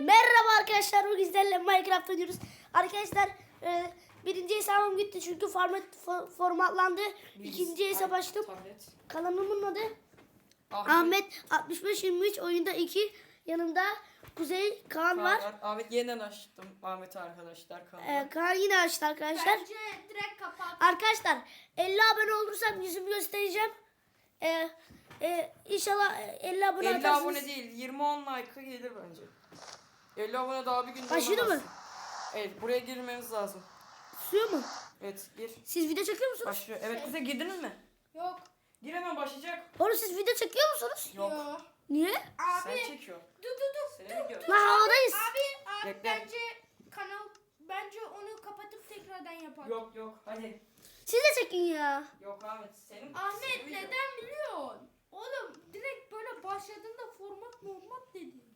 Merhaba arkadaşlar bugün sizlerle Minecraft oynuyoruz. Arkadaşlar e, birinci hesabım gitti çünkü format fo- formatlandı. İkinci hesap açtım. Tablet. Kanalımın adı Ahmet, Ahmet 6523 oyunda 2 yanımda Kuzey Kaan var. Ahmet yeniden açtım Ahmet arkadaşlar kanalı. E, Kaan yine açtı arkadaşlar. Bence direkt kapat. Arkadaşlar 50 abone olursam yüzümü göstereceğim. E, e, inşallah e, 50 abone 50 atarsınız. abone değil 20 10 like'a gelir bence. 50 abone daha bir günde Başladı mı? Evet buraya girmemiz lazım. Suyu mu? Evet gir. Siz video çekiyor musunuz? Başlıyor. Evet Kuzey girdiniz mi? Yok. Gir hemen başlayacak. Oğlum siz video çekiyor musunuz? Yok. Niye? Sen Abi. çekiyor. Dur dur dur. Seni dur, video. dur. Lan havadayız. Abi, abi Bekle. bence kanal bence onu kapatıp tekrardan yapalım. Yok yok hadi. Siz de çekin ya. Yok Ahmet senin. Ahmet senin video. neden biliyorsun? Oğlum direkt böyle başladığında format format dedi.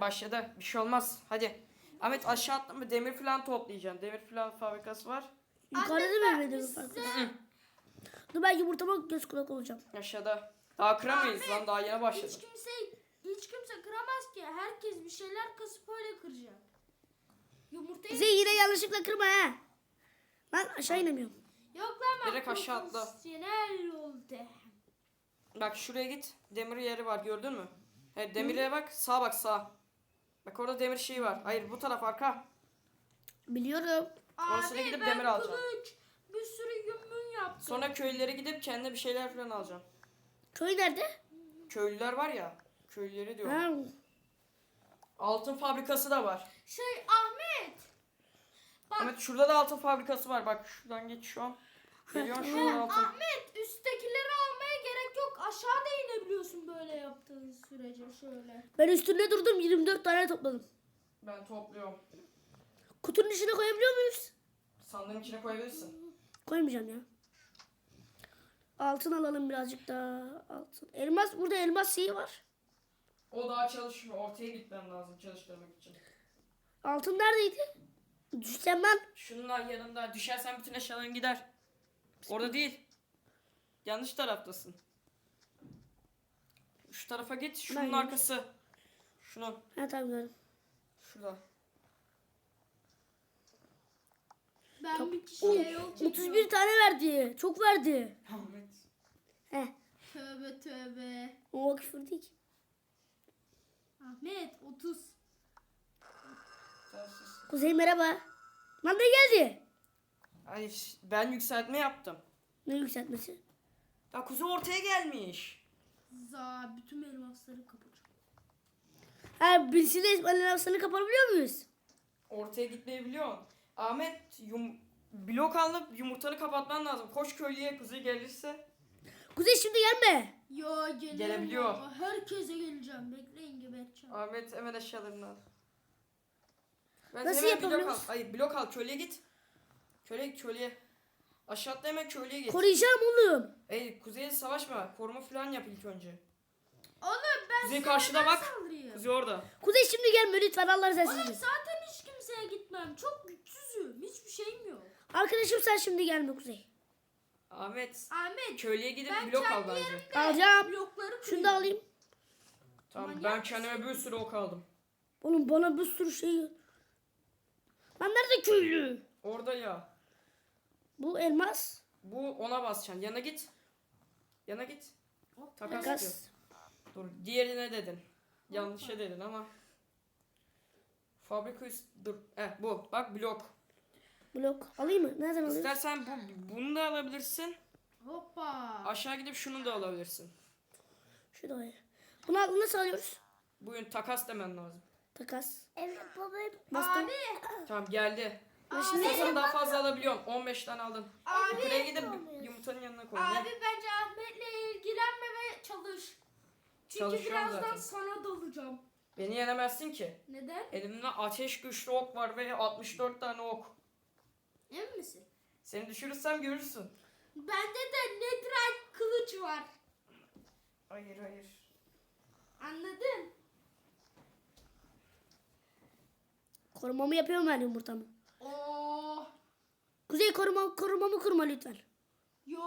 Başladı. Bir şey olmaz. Hadi. Ahmet aşağı atlama demir falan toplayacaksın. Demir falan fabrikası var. Yukarıda ben Mehmet'in farkı? Dur ben yumurtama göz kulak olacağım. Aşağıda. Daha kıramayız Ahmet, lan daha yeni başladı. Hiç kimse hiç kimse kıramaz ki. Herkes bir şeyler kasıp öyle kıracak. Yumurtayı Kuzey yine yanlışlıkla kırma ha. Ben aşağı inemiyorum. Yok lan ben Direkt aşağı atla. profesyonel oldu. Bak şuraya git. Demir yeri var gördün mü? Evet demire bak. Sağa bak sağa. Bak orada demir şeyi var. Hayır bu taraf arka. Biliyorum. Orasına Abi gidip ben demir alacağım. kılıç bir sürü yumruk yaptım. Sonra köylere gidip kendine bir şeyler falan alacağım. Köy nerede? Köylüler var ya. Köylüleri diyorum. Ha. Altın fabrikası da var. Şey Ahmet. Bak Ahmet şurada da altın fabrikası var. Bak şuradan geç şu an. Geliyorsun şuradan altın. Ahmet üsttekileri almaya gerek yok. Aşağıda inebiliyorsun böyle yaptığın sürece şöyle. Ben üstünde durdum 24 tane topladım. Ben topluyorum. Kutunun içine koyabiliyor muyuz? Sandığın içine koyabilirsin. Koymayacağım ya. Altın alalım birazcık daha. Altın. Elmas burada elmas şeyi var. O daha çalışmıyor. Ortaya gitmem lazım çalıştırmak için. Altın neredeydi? Düşsem ben. Şunlar yanında düşersen bütün eşyaların gider. Orada değil. Yanlış taraftasın. Şu tarafa git. Şunun Ben- arkası. Şunun. Ha tamam gördüm. Şurada. Ben bir kişiye yol çekiyorum. 31 tane verdi. Çok verdi. Ahmet. Heh. Tövbe tövbe. O küfür değil ki. Ahmet 30. Telsiz. Kuzey merhaba. Ne geldi? Hayır ben yükseltme yaptım. Ne yükseltmesi? Ya kuzu ortaya gelmiş. Za bütün elmasları kapatacağım. Ha birisiyle İsmail'in arasını kapatabiliyor muyuz? Ortaya gitmeyi biliyorsun. Ahmet yum blok alıp yumurtanı kapatman lazım. Koş köylüye kuzu gelirse. Kuzey şimdi gelme. Yo gelirim Gelebiliyor. baba. Herkese geleceğim. Bekleyin geberteceğim. Ahmet hemen eşyalarını al. Ben Nasıl hemen blok al. yapabiliyoruz? Hayır blok al köylüye git. Köylüye köylüye. Aşağı atla hemen köylüye git. Koruyacağım oğlum. Ey kuzeye savaşma. Koruma falan yap ilk önce. Oğlum ben Kuzey karşıda bak. saldırayım? Kuzey orada. Kuzey şimdi gelme lütfen Allah razı Oğlum olsun. zaten hiç kimseye gitmem. Çok güçsüzüm. Hiçbir şeyim yok. Arkadaşım sen şimdi gelme Kuzey. Ahmet Ahmet köylüye gidip ben blok al bence. Alacağım. blokları. Şunu da alayım. Tamam Manyak ben kendime bir sürü ok aldım. Oğlum bana bir sürü şey... Lan nerede köylü? Orada ya. Bu elmas. Bu ona basacaksın. Yana git. Yana git. Takas, diyor. Takas. Dur diğerine dedin. Yanlışa dedin ama. Fabrika üst dur. Eh bu. Bak blok. Blok. Alayım mı? Nereden alayım? İstersen bu bunu da alabilirsin. Hoppa. Aşağı gidip şunu da alabilirsin. Şu da alayım. Bunu al- nasıl alıyoruz? Bugün takas demen lazım. Takas. Evet baba. Bastım. Abi. Tamam geldi. Ben şimdi İstersen daha fazla alabiliyorsun. 15 tane aldın. Abi. Yukarıya gidip yumurtanın yanına koy. Abi Gel. bence Ahmet'le ilgilenme ve çalış. Çünkü Çalışıyorum birazdan zaten. sana dalacağım. Beni yenemezsin ki. Neden? Elimde ateş güçlü ok var ve 64 tane ok. Emin misin? Seni düşürürsem görürsün. Bende de netherite kılıç var. Hayır hayır. Anladın? Korumamı yapıyorum ben yumurtamı. Kuzey koruma, korumamı kurma lütfen. Yo.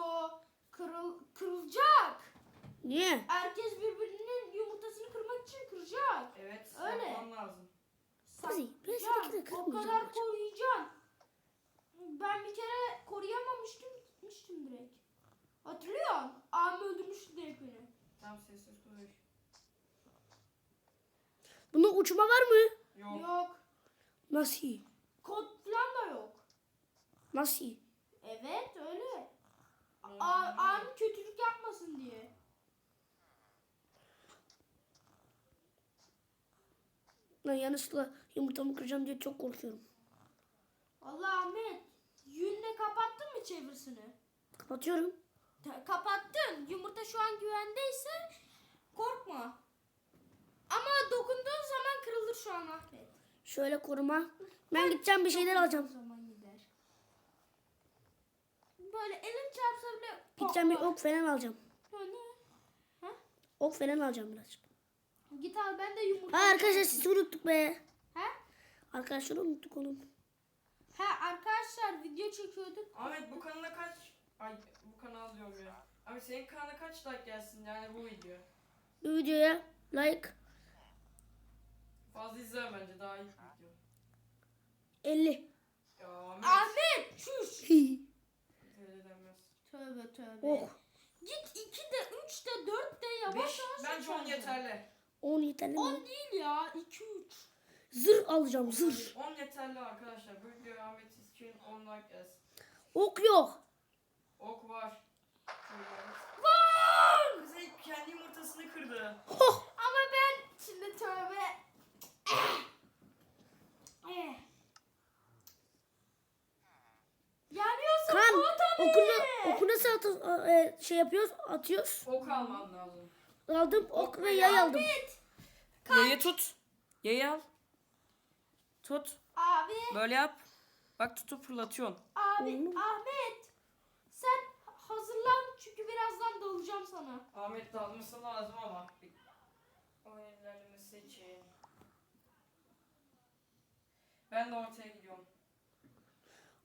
Kırıl, kırılacak. Niye? Herkes birbirinin yumurtasını kırmak için kıracak. Evet. Öyle. yapmam lazım. Kuzey ben seni de o kırmayacağım. kadar koruyacaksın. Ben bir kere koruyamamıştım gitmiştim direkt. Hatırlıyor musun? Abim öldürmüştü direkt beni. Tamam sessiz Kuzey. Bunda uçma var mı? Yok. Yok. Nasıl? Kod. Nasıl? Evet öyle. Hmm. A- abim kötülük yapmasın diye. Lan yanlışlıkla yumurtamı kıracağım diye çok korkuyorum. Allah Ahmet. Yünle kapattın mı çevirisini? Kapatıyorum. Ta- kapattın. Yumurta şu an güvendeyse korkma. Ama dokunduğun zaman kırılır şu an Ahmet. Şöyle koruma. Ben gideceğim bir şeyler O alacağım. Böyle elin çarpsa bile Gideceğim bir ok falan alacağım. Ne? Ok falan alacağım birazcık. Git al ben de yumurta. Ha arkadaşlar sizi unuttuk be. He? Arkadaşlar unuttuk oğlum. Ha arkadaşlar video çekiyorduk. Ahmet bu kanala kaç... Ay bu kanal diyorum ya. Abi senin kanala kaç like gelsin yani bu video? Bu videoya like Fazla izleme bence daha iyi video. 50. Ya Ahmet. Ahmet çüş. Tövbe tövbe. oh. Git 2 de 3 de 4 de yavaş 5 yavaş bence 10 yapacaksın. yeterli. 10 yeterli 10 mi? değil ya 2 3. Zırh alacağım zırh. 10 yeterli arkadaşlar. Bu Ahmet için 10 like gelsin. Ok yok. Ok var. Var. Kuzey kendi yumurtasını kırdı. Oh. Ama ben şimdi tövbe. Eh. Yanıyorsun Kan okunu, oku nasıl atı- a- e, şey yapıyoruz? Atıyoruz. Ok alman lazım. Aldım ok ve yay aldım. Ahmet. Yayı tut. Yayı al. Tut. Abi. Böyle yap. Bak tutup fırlatıyorsun. Abi. Oğlum. Ahmet. Sen hazırlan çünkü birazdan dalacağım sana. Ahmet dalması lazım ama. Oyun ilerlemesi için. Ben de ortaya gidiyorum.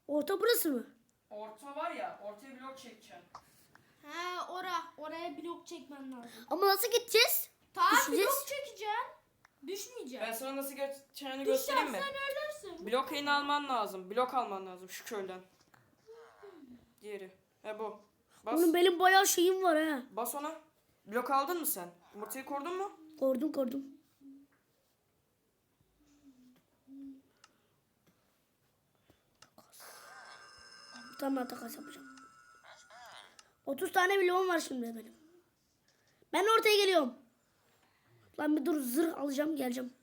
Orta burası mı? Orta var ya, ortaya blok çekeceğim. He ora. Oraya blok çekmen lazım. Ama nasıl gideceğiz? Tamam Düşeceğiz. blok çekeceksin. Düşmeyeceksin. Ben sana nasıl geçeceğini göstereyim mi? Düşersen ölürsün. Blok yayını alman lazım. Blok alman lazım şu köyden. Diğeri. He bu. Bas. Oğlum benim bayağı şeyim var ha. Bas ona. Blok aldın mı sen? Yumurtayı korudun mu? Kordum kordum. Tane daha takas yapacağım. 30 tane bloğum var şimdi benim. Ben ortaya geliyorum. Lan bir dur zırh alacağım geleceğim.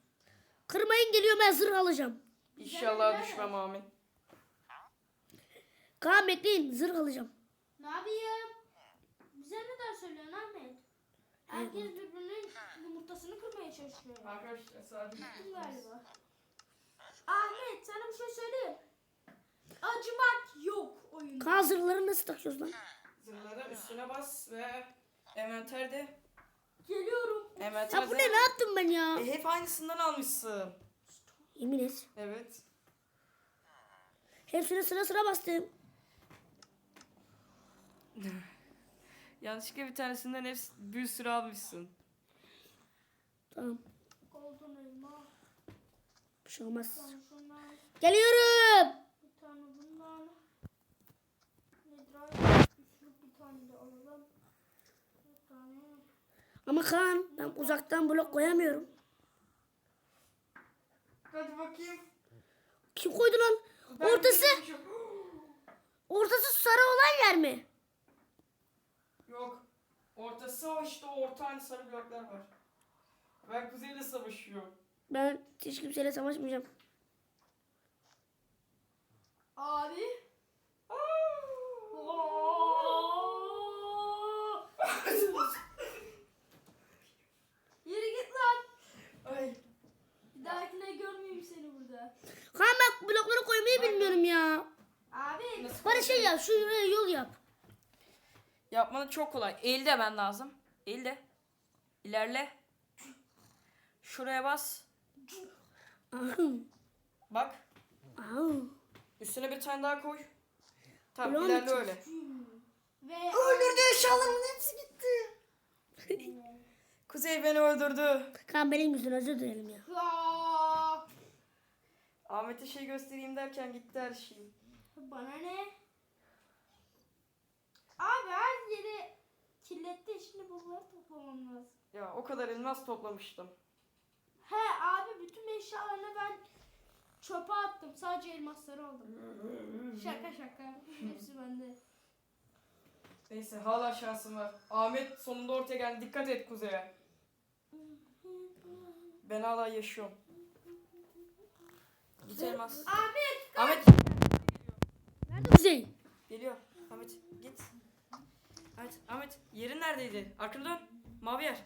Kırmayın geliyorum ben zırh alacağım. İnşallah düşmem amin. Kaan bekleyin zırh alacağım. Ne yapayım? Bize neden söylüyorsun Ahmet? Herkes birbirinin yumurtasını kırmaya çalışıyor. Arkadaşlar sadece galiba? Ahmet sana bir şey söyleyeyim. Kaan zırhları nasıl takıyoruz lan? Zırhlara üstüne bas ve envanterde Geliyorum. Ya envanterde bu ne ne yaptım ben ya? E, hep aynısından almışsın. Yemin et. Evet. Hepsine sıra sıra bastım. Yanlışlıkla bir tanesinden hepsi bir sürü almışsın. Tamam. Golden elma. Bir şey olmaz. Geliyorum. Bir tane bundan. Nedir ay? Üçlük bir tane de alalım. Bir tane. Ama Kaan ben uzaktan blok koyamıyorum. Hadi bakayım. Kim koydu lan? Ortası, ortası sarı olan yer mi? Yok. Ortası o işte o orta hani sarı bloklar var. Ben kuzeyle savaşıyorum. Ben hiç kimseyle savaşmayacağım. Abi. Yürü git lan. Ay. Bir dahakine görmeyeyim seni burada. Kaan bak blokları koymayı bilmiyorum ya. Abi. Nasıl Bana şey yap, şu yere yol yap. Yapmanı çok kolay. Eğil de ben lazım. Eğil de. İlerle. Şuraya bas. Bak. Üstüne bir tane daha koy. Tamam Bloğun ilerle öyle. Ve Öldürdü eşyalarımın hepsi gitti. Kuzey beni öldürdü. Kaan benim yüzünden özür dilerim ya. Aa, Ahmet'e şey göstereyim derken gitti her şey. Bana ne? Abi her yeri bunları toplamam lazım. Ya o kadar elmas toplamıştım. He abi bütün eşyalarını ben çöpe attım. Sadece elmasları aldım. Şaka şaka. Hepsi bende. Neyse hala şansım var. Ahmet sonunda ortaya geldi. Dikkat et Kuzey'e. Ben hala yaşıyorum. Git elmas. Ahmet Ahmet Nerede Kuzey? geliyor. Ahmet git. Ahmet, Ahmet yerin neredeydi? Arkana dön. Mavi yer.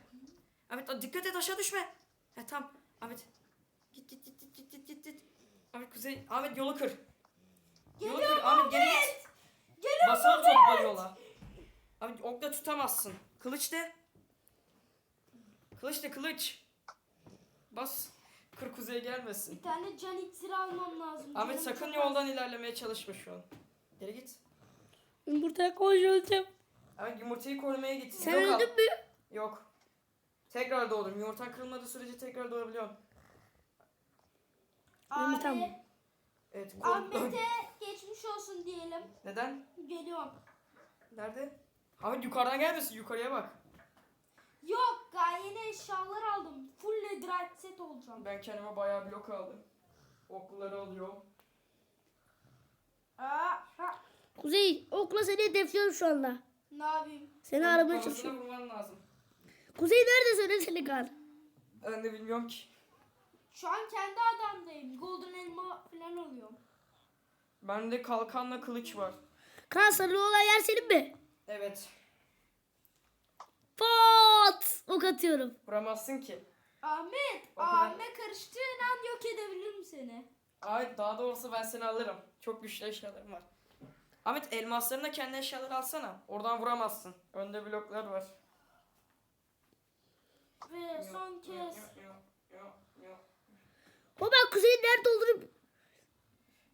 Ahmet dikkat et aşağı düşme. He tamam. Ahmet git git git git git git git. Ahmet Kuzey. Ahmet yolu kır. Yolu kır. Ahmet geri git. Geliyorum Basılı topla yola. Abi okla tutamazsın. Kılıç de. Kılıç de kılıç. Bas. Kır kuzeye gelmesin. Bir tane can iksiri almam lazım. Ahmet Canım sakın çok yoldan ilerlemeye çalışma şu an. Geri git. Yumurtaya koş öleceğim. Ahmet yumurtayı korumaya git. Sen Yok öldün mü? Yok. Tekrar doğdum. Yumurtan kırılmadığı sürece tekrar doğabiliyorsun. az. Yumurtam. Abi, Evet. kor- Ahmet'e geçmiş olsun diyelim. Neden? Geliyorum. Nerede? Ahmet yukarıdan gelmesin. Yukarıya bak. Yok daha yeni eşyalar aldım. Full netherite set olacağım. Ben kendime bayağı blok aldım. Okları alıyorum. Aa, ha. Kuzey okla seni hedefliyorum şu anda. Ne yapayım? Seni aramaya Kafasına çalışıyorum. vurman lazım. Kuzey nerede söyle seni kal. Ben de bilmiyorum ki. Şu an kendi adamdayım. Golden elma falan alıyorum. Bende kalkanla kılıç var. Kan sarılı olan yer senin mi? Evet. Pot! Ok atıyorum. Vuramazsın ki. Ahmet, O kadar- abime karıştığın an yok edebilirim seni. Ay daha doğrusu ben seni alırım. Çok güçlü eşyalarım var. Ahmet elmaslarına kendi eşyaları alsana. Oradan vuramazsın. Önde bloklar var. Ve son kez. Ben Kuzey'in nerede olduğunu...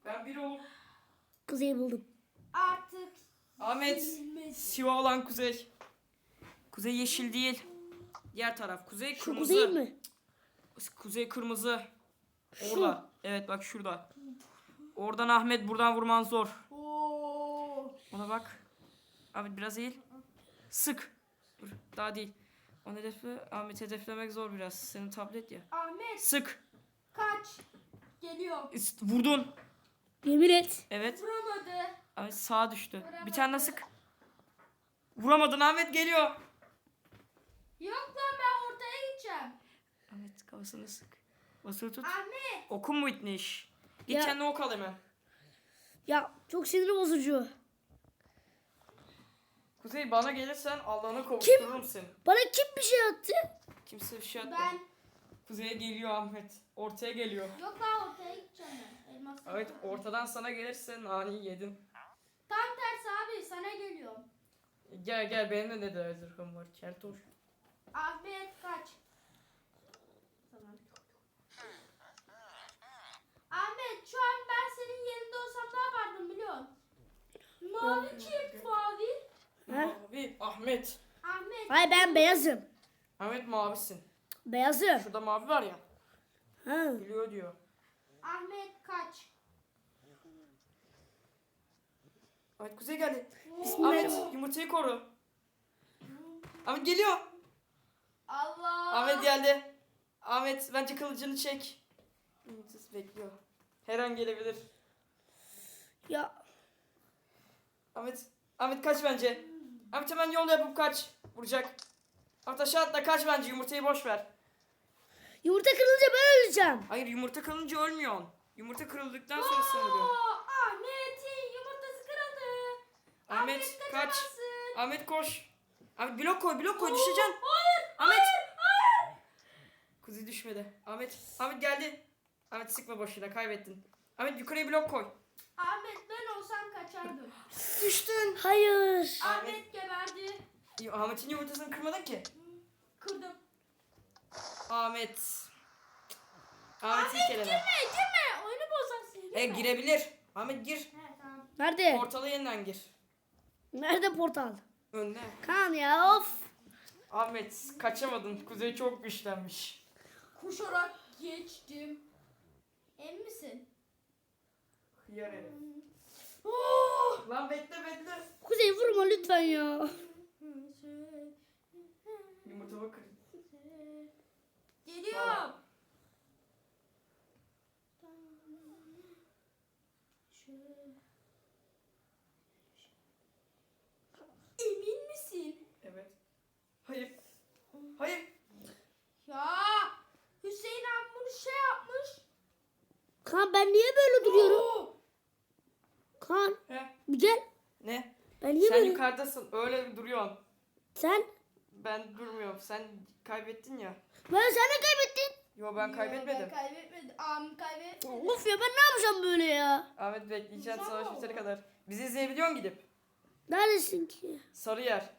Ben bir olup Kuzey'i buldum. Artık Ahmet. Siva olan kuzey. Kuzey yeşil değil. Diğer taraf. Kuzey Şu kırmızı. Kuzey mi? Kuzey kırmızı. Orada. Evet bak şurada. Oradan Ahmet buradan vurman zor. Ona bak. Abi biraz eğil. Sık. Dur daha değil. Onu hedefle. Ahmet hedeflemek zor biraz. Senin tablet ya. Ahmet Sık. kaç. Geliyor. İst- Vurdun. Yemin et. Evet. Vuramadı. Ahmet sağa düştü. Bir tane daha sık. Vuramadın Ahmet geliyor. Yok lan ben ortaya gideceğim. Ahmet kafasını sık. Basılı tut. Ahmet. Okun mu itmiş? Git Ya- kendine ok al hemen. Ya çok sinir bozucu. Kuzey bana gelirsen Allah'ına kavuştururum seni. Bana kim bir şey attı? Kimse bir şey atmadı. Ben. Kuzey'e geliyor Ahmet. Ortaya geliyor. Yok lan ortaya gideceğim ben. Elmas. Evet ortadan sana gelirse nani yedin. Tam tersi abi sana geliyorum. Gel gel benim de ne de zırhım var. Keltoş. Ahmet kaç. Tamam. Ahmet şu an ben senin yerinde olsam ne yapardım biliyor musun? Mavi kim mavi? Mavi. Ahmet. Ahmet. Hayır ben beyazım. Ahmet mavisin. Beyazım. Şurada mavi var ya. Ha. Biliyor diyor. Ahmet kaç. Ahmet Kuzey geldi. Ahmet yumurtayı koru. Ahmet geliyor. Allah. Ahmet geldi. Ahmet bence kılıcını çek. Yumurtası bekliyor. Her an gelebilir. Ya Ahmet. Ahmet kaç bence. Ahmet hemen yol yapıp kaç. Vuracak. Aşağı atla kaç bence yumurtayı boş ver. yumurta kırılınca ben öleceğim. Hayır yumurta kırılınca ölmüyorsun. Yumurta kırıldıktan sonra. Oo, Ahmet'in yumurtası kırıldı. Ahmet kaç. kaçamazsın. Ahmet koş. Ahmet blok koy blok koy düşeceksin. Hayır. Ahmet. Hayır. Hayır. Kuzey düşmedi. Ahmet. Ahmet geldi. Ahmet sıkma boşuna kaybettin. Ahmet yukarıya blok koy. Ahmet kaçardım. Düştün. Hayır. Ahmet geberdi. Ahmet'in yumurtasını kırmadın ki. Kırdım. Ahmet. Ahmet eleme. Girme girme. Oyunu bozarsın. Girme. E girebilir. Ahmet gir. He tamam. Nerede? Portala yeniden gir. Nerede portal? Önde. Kan ya of. Ahmet kaçamadın. Kuzey çok güçlenmiş. Koşarak geçtim. Emin misin? Hıyar herif. Oh! Lan bekle bekle. Kuzey vurma lütfen ya. Yumurtamı kır. Geliyorum. Emin misin? Evet. Hayır. Hayır. Ya Hüseyin abi bunu şey yapmış. Kaan ben niye böyle duruyorum? Oo! Kaan He. bir gel. Ne? Ben niye Sen yukarıdasın. Öyle duruyorsun. Sen? Ben durmuyorum. Sen kaybettin ya. Ben sen de kaybettin. Yo ben Yo, kaybetmedim. Ben kaybetmedim. Am kaybetmedim. Of ya ben ne yapacağım böyle ya? Ahmet bekleyeceğim Güzel savaş bitene kadar. Bizi izleyebiliyor musun gidip? Neredesin ki? Sarı yer.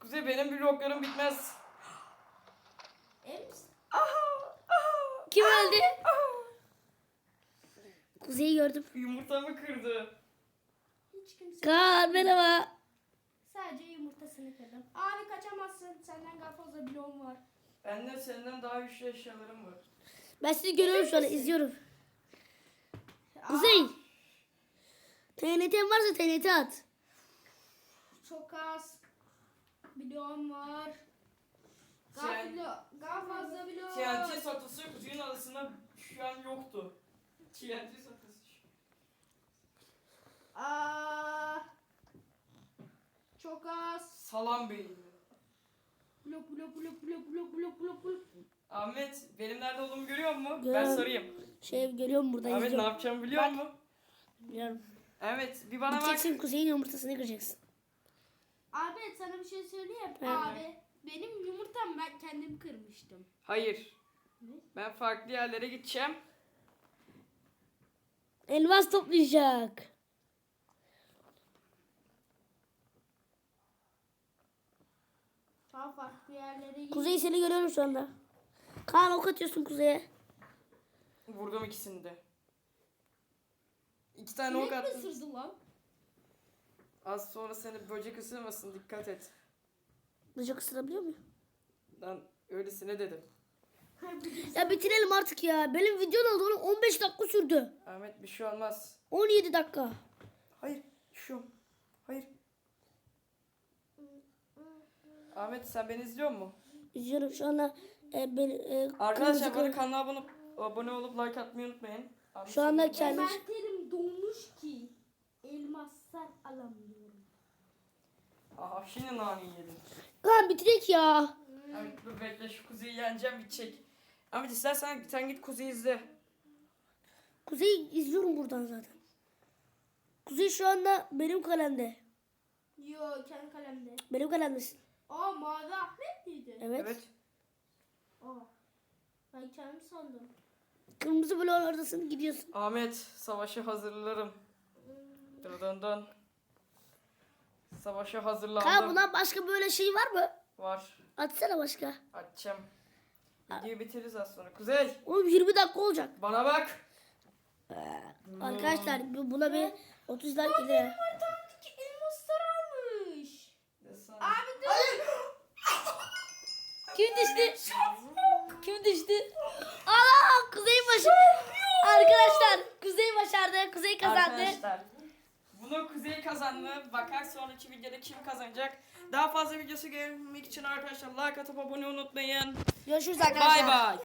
Kuzey benim bloklarım bitmez. Misin? Kim öldü? Kuzey'i gördüm. Yumurtamı kırdı. Hiç kimse. Kaan merhaba. Sadece yumurtasını kırdım. Abi kaçamazsın. Senden daha fazla bloğum var. Bende senden daha güçlü eşyalarım var. Ben sizi görüyorum şu an izliyorum. Kuzey. TNT varsa TNT at. Çok az bloğum var. Daha, Sen- blo- daha fazla bloğum TNT satısı kuzeyin arasında şu an yoktu. TNT. Aa, çok az. Salam beyni. Blok blok blok blok blok blok blok blok. Ahmet benim nerede olduğumu görüyor musun? Ben Görüyorum. sarıyım. Şey görüyorum burada Ahmet ne izliyorum. yapacağımı biliyor Bak. musun? Biliyorum. Evet bir bana bak. Gideceksin Kuzey'in yumurtasını kıracaksın. Abi sana bir şey söyleyeyim. Evet. Abi benim yumurtam ben kendim kırmıştım. Hayır. Ne? Ben farklı yerlere gideceğim. Elmas toplayacak. Daha farklı yerlere. Kuzey seni görüyorum şu anda. Kaan ok atıyorsun Kuzey'e. Vurdum ikisini de. İki tane ok Sinek mi attım. lan? Az sonra seni böcek ısırmasın dikkat et. Bıcak ısırabiliyor muyum? Lan öylesine dedim. Ya bitirelim artık ya. Benim videom oldu oğlum 15 dakika sürdü. Ahmet bir şey olmaz. 17 dakika. Hayır şu. Hayır. Ahmet sen beni izliyor musun? İzliyorum şu anda. E, ben, e, Arkadaşlar kol- kanala abone, abone olup like atmayı unutmayın. Ahmet Şu anda kendi- Envanterim donmuş ki elmaslar alamıyorum. Aha şimdi nane yedim. Kaan bitirek ya. Ahmet dur bekle şu kuzeyi yeneceğim bitecek. Ahmet istersen sen git kuzeyi izle. Kuzey izliyorum buradan zaten. Kuzey şu anda benim kalemde. Yo kendi kalemde. Benim kalemdesin. Aa mavi Ahmet miydi? Evet. Evet. Aa. Ben kendim sandım. Kırmızı bloğun oradasın gidiyorsun. Ahmet savaşa hazırlarım. Dın dın. Savaşa hazırlandım. Kaan bundan başka böyle şey var mı? Var. Atsana başka. Açacağım. Videoyu bitiririz az sonra. Kuzey Oğlum 20 dakika olacak. bana bak. Arkadaşlar bu- buna bir 30 like gider. Haritamdaki elmaslar almış. Ne sandın? Abi dur. Kim düştü? Kim düştü? Aa Kuzey başı. Arkadaşlar Kuzey başardı. Kuzey kazandı. Arkadaşlar. Bunu Kuzey kazandı. Bakar sonraki videoda kim kazanacak. Daha fazla videosu görmek için arkadaşlar like atıp abone unutmayın. Görüşürüz arkadaşlar. Bay bay.